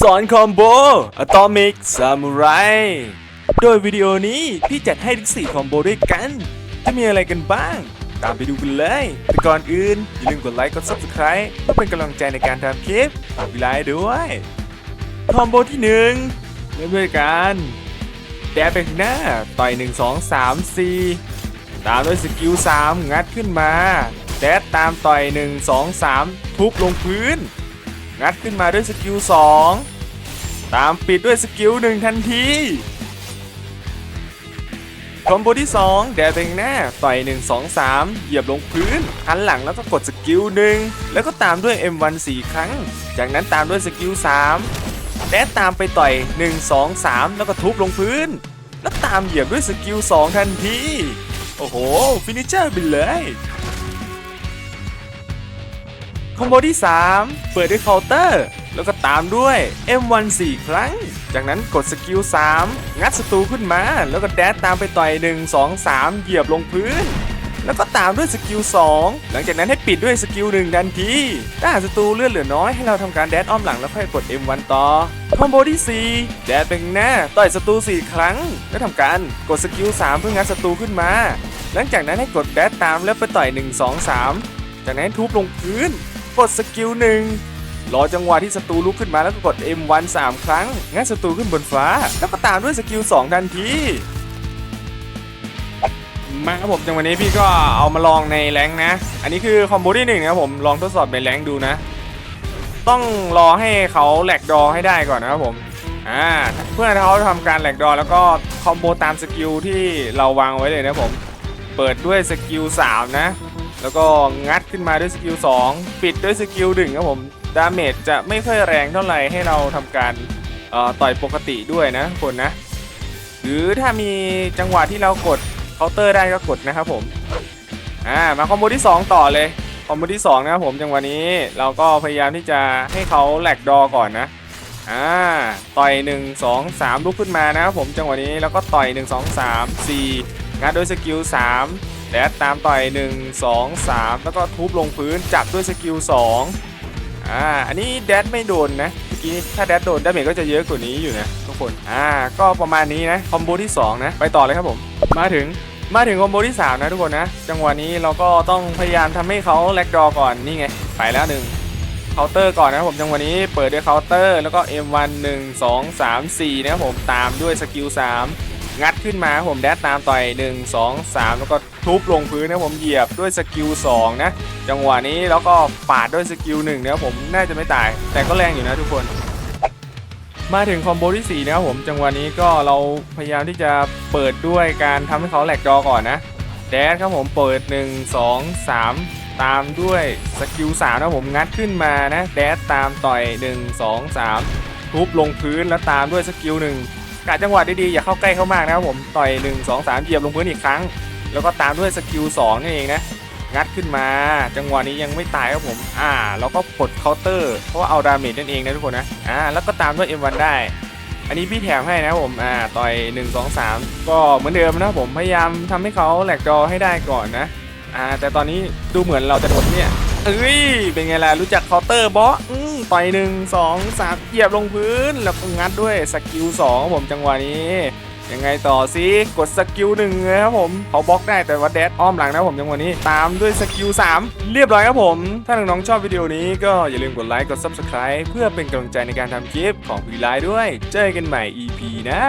สอนคอมโบ Atomic Samurai โดยวิดีโอนี้พี่จัดให้ทั้ง4คอมโบด้วยกัน จะมีอะไรกันบ้าง ตามไปดูกันเลย แต่ก่อนอื่น อย่าลืมกดไลค์กด Subscribe เพื่อเป็นกำลังใจในการทำคลิปฝากวิไลค์ด้วยคอมโบที่1เริ่มด้วยกันแดบไปข้างหน้า ต่อย 1 2 3 4 ตามด้วยสกิล3งัดขึ้นมา แดดตามต่อย 1 2 3 ทุบลงพื้น งัดขึ้นมาด้วยสกิล2ตามปิดด้วยสกิล1ทันทีคอมโบที่ 2 แดดไปข้างหน้าต่อย 1 2 3 เหยียบลงพื้นหันหลังแล้วก็กดสกิล1แล้วก็ตามด้วย M1 4 ครั้ง จากนั้นตามด้วยสกิล3แดดตามไปต่อย 1 2 3 แล้วก็ทุบลงพื้น แล้วตามเหยียบด้วยสกิล2ทันที โอ้โห ฟินิชเชอร์ไปเลย คอมโบที่ 3 เปิดด้วยเคาน์เตอร์ แล้วก็ตามด้วย M1 4 ครั้ง จากนั้นกดสกิล 3 งัดศัตรูขึ้นมา แล้วก็แดดตามไปต่อย 1 2 3 เหยียบลงพื้น แล้วก็ตามด้วยสกิล 2 หลังจากนั้นให้ปิดด้วยสกิล 1 ทันที ถ้าหากศัตรูเลือดเหลือน้อยให้เราทำการแดดอ้อมหลังแล้วค่อยกด M1 ต่อ คอมโบที่ 4 แดดเป็นหน้าต่อยศัตรู 4 ครั้ง แล้วทำการกดสกิล 3 เพื่องัดศัตรูขึ้นมา หลังจากนั้นให้กดแดดตามแล้วไปต่อย 1 2 3จากนั้นทุบลงพื้น กดสกิลหนึ่งรอจังหวะที่ศัตรูลุกขึ้นมาแล้วก็กด M1 3 ครั้ง งั้นศัตรูขึ้นบนฟ้า แล้วก็ตามด้วยสกิล2ทันทีมาครับผมจังหวะนี้พี่ก็เอามาลองในแรงนะ อันนี้คือคอมโบที่หนึ่งนะครับผมลองทดสอบในแรงดูนะ ต้องรอให้เขาแหลกดอให้ได้ก่อนนะครับผมอ่าเพื่อให้เขาทำการแหลกดอแล้วก็คอมโบตามสกิลที่เราวางไว้เลยนะผม เปิดด้วยสกิล3นะ แล้วก็งัดขึ้นมาด้วยสกิล2 ปิดด้วยสกิล1ครับผม ดาเมจจะไม่ค่อยแรงเท่าไหร่ให้เราทำการต่อยปกติด้วยนะคนนะ หรือถ้ามีจังหวะที่เรากดเคาน์เตอร์ได้ก็กดนะครับผม อ่ามาคอมโบที่ 2 ต่อเลยคอมโบที่2นะครับผมจังหวะนี้เราก็พยายามที่จะให้เขาแหลกดอก่อนนะอ่าต่อย1 2 3ลุกขึ้นมานะครับผมจังหวะนี้แล้วก็ต่อย 1 2 3 4งัดด้วยสกิล3 แดดตามต่อย 1 2 3 แล้วก็ทุบลงพื้นจับด้วยสกิล2อ่าอันนี้แดดไม่โดนนะเมื่อกี้ถ้าแดดโดนดาเมจก็จะเยอะกว่านี้อยู่นะทุกคนอ่าก็ประมาณนี้นะคอมโบที่2นะไปต่อเลยครับผม มาถึงมาถึงคอมโบที่ 3 นะทุกคนนะ จังหวะนี้เราก็ต้องพยายามทำให้เขาแลกดอก่อนนี่ไง ไปแล้วหนึ่งเคาน์เตอร์ก่อนนะครับผมจังหวะนี้เปิดด้วยเคาน์เตอร์แล้วก็ M1 1 2 3 4 นะครับผมตามด้วยสกิล3 งัดขึ้นมาผมแดดตามต่อย1 2 3 แล้วก็ทุบลงพื้นนะผมเหยียบด้วยสกิล2นะจังหวะนี้แล้วก็ปาดด้วยสกิล1นะผมน่าจะไม่ตาย แต่ก็แรงอยู่นะทุกคนมาถึงคอมโบที่4นะครับผมจังหวะนี้ก็เราพยายามที่จะเปิดด้วยการทำให้เขาแหลกดอก่อนนะแดดครับผมเปิด 1 2 3 ตามด้วยสกิล3นะผมงัดขึ้นมานะแดดตามต่อย 1 2 3 ทุบลงพื้นแล้วตามด้วยสกิล1 กะจังหวะดีๆอย่าเข้าใกล้เขามากนะครับผมต่อย1 2 3เหยียบลงพื้นอีกครั้ง แล้วก็ตามด้วยสกิล2นั่นเองนะงัดขึ้นมา จังหวะนี้ยังไม่ตายครับผมอ่าแล้วก็กดเคาน์เตอร์เพราะว่าเอาดาเมจนั่นเองนะทุกคนนะอ่าแล้วก็ตามด้วย M1 ได้ อันนี้พี่แถมให้นะผมอ่าต่อย1 2 3ก็เหมือนเดิมนะผมพยายามทำให้เขาแหลกดอให้ได้ก่อนนะอ่าแต่ตอนนี้ดูเหมือนเราจะโดนเนี่ยเอ้ยเป็นไงล่ะรู้จักเคาน์เตอร์บอสอื ต่อยหนึ่งสองสามเหยียบลงพื้น แล้วก็งัดด้วยสกิลสองครับผมจังหวะนี้ยังไงต่อซิกดสกิลหนึ่งเลยครับผมเขาบล็อกได้แต่ว่าแดดอ้อมหลังนะผมจังหวะนี้ ตามด้วยสกิล3เรียบร้อยครับผม ถ้าน้องๆชอบวิดีโอนี้ก็อย่าลืมกดไลค์กด Subscribe เพื่อเป็นกำลังใจในการทำคลิปของพีไลด้วย เจอกันใหม่ EP หนะ